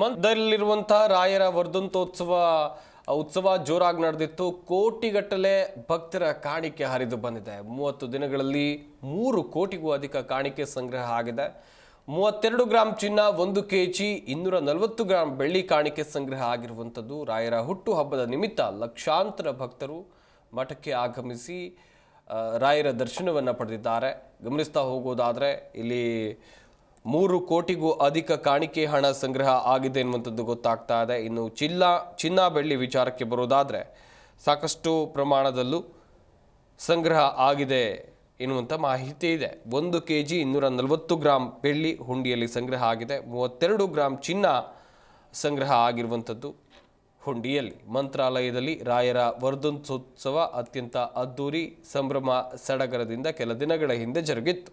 ಮಂದಲ್ಲಿರುವಂತಹ ರಾಯರ ವರ್ಧಂತೋತ್ಸವ, ಉತ್ಸವ ಜೋರಾಗಿ ನಡೆದಿತ್ತು. ಕೋಟಿಗಟ್ಟಲೆ ಭಕ್ತರ ಕಾಣಿಕೆ ಹರಿದು ಬಂದಿದೆ. ಮೂವತ್ತು ದಿನಗಳಲ್ಲಿ ಮೂರು ಕೋಟಿಗೂ ಅಧಿಕ ಕಾಣಿಕೆ ಸಂಗ್ರಹ ಆಗಿದೆ. ಮೂವತ್ತೆರಡು ಗ್ರಾಂ ಚಿನ್ನ, ಒಂದು ಕೆ ಜಿ ಇನ್ನೂರ ನಲವತ್ತು ಗ್ರಾಂ ಬೆಳ್ಳಿ ಕಾಣಿಕೆ ಸಂಗ್ರಹ ಆಗಿರುವಂಥದ್ದು. ರಾಯರ ಹುಟ್ಟು ಹಬ್ಬದ ನಿಮಿತ್ತ ಲಕ್ಷಾಂತರ ಭಕ್ತರು ಮಠಕ್ಕೆ ಆಗಮಿಸಿ ರಾಯರ ದರ್ಶನವನ್ನು ಪಡೆದಿದ್ದಾರೆ. ಗಮನಿಸ್ತಾ ಹೋಗೋದಾದರೆ ಇಲ್ಲಿ ಮೂರು ಕೋಟಿಗೂ ಅಧಿಕ ಕಾಣಿಕೆ ಹಣ ಸಂಗ್ರಹ ಆಗಿದೆ ಎನ್ನುವಂಥದ್ದು ಗೊತ್ತಾಗ್ತಾ ಇದೆ. ಇನ್ನು ಚಿಲ್ಲ, ಚಿನ್ನ ಬೆಳ್ಳಿ ವಿಚಾರಕ್ಕೆ ಬರೋದಾದರೆ ಸಾಕಷ್ಟು ಪ್ರಮಾಣದಲ್ಲೂ ಸಂಗ್ರಹ ಆಗಿದೆ ಎನ್ನುವಂಥ ಮಾಹಿತಿ ಇದೆ. ಒಂದು ಕೆ ಜಿ ಇನ್ನೂರ ನಲವತ್ತು ಗ್ರಾಂ ಬೆಳ್ಳಿ ಹುಂಡಿಯಲ್ಲಿ ಸಂಗ್ರಹ ಆಗಿದೆ. ಮೂವತ್ತೆರಡು ಗ್ರಾಂ ಚಿನ್ನ ಸಂಗ್ರಹ ಆಗಿರುವಂಥದ್ದು ಹುಂಡಿಯಲ್ಲಿ. ಮಂತ್ರಾಲಯದಲ್ಲಿ ರಾಯರ ವರ್ಧಂತೋತ್ಸವ ಅತ್ಯಂತ ಅದ್ದೂರಿ ಸಂಭ್ರಮ ಸಡಗರದಿಂದ ಕೆಲ ದಿನಗಳ ಹಿಂದೆ ಜರುಗಿತ್ತು.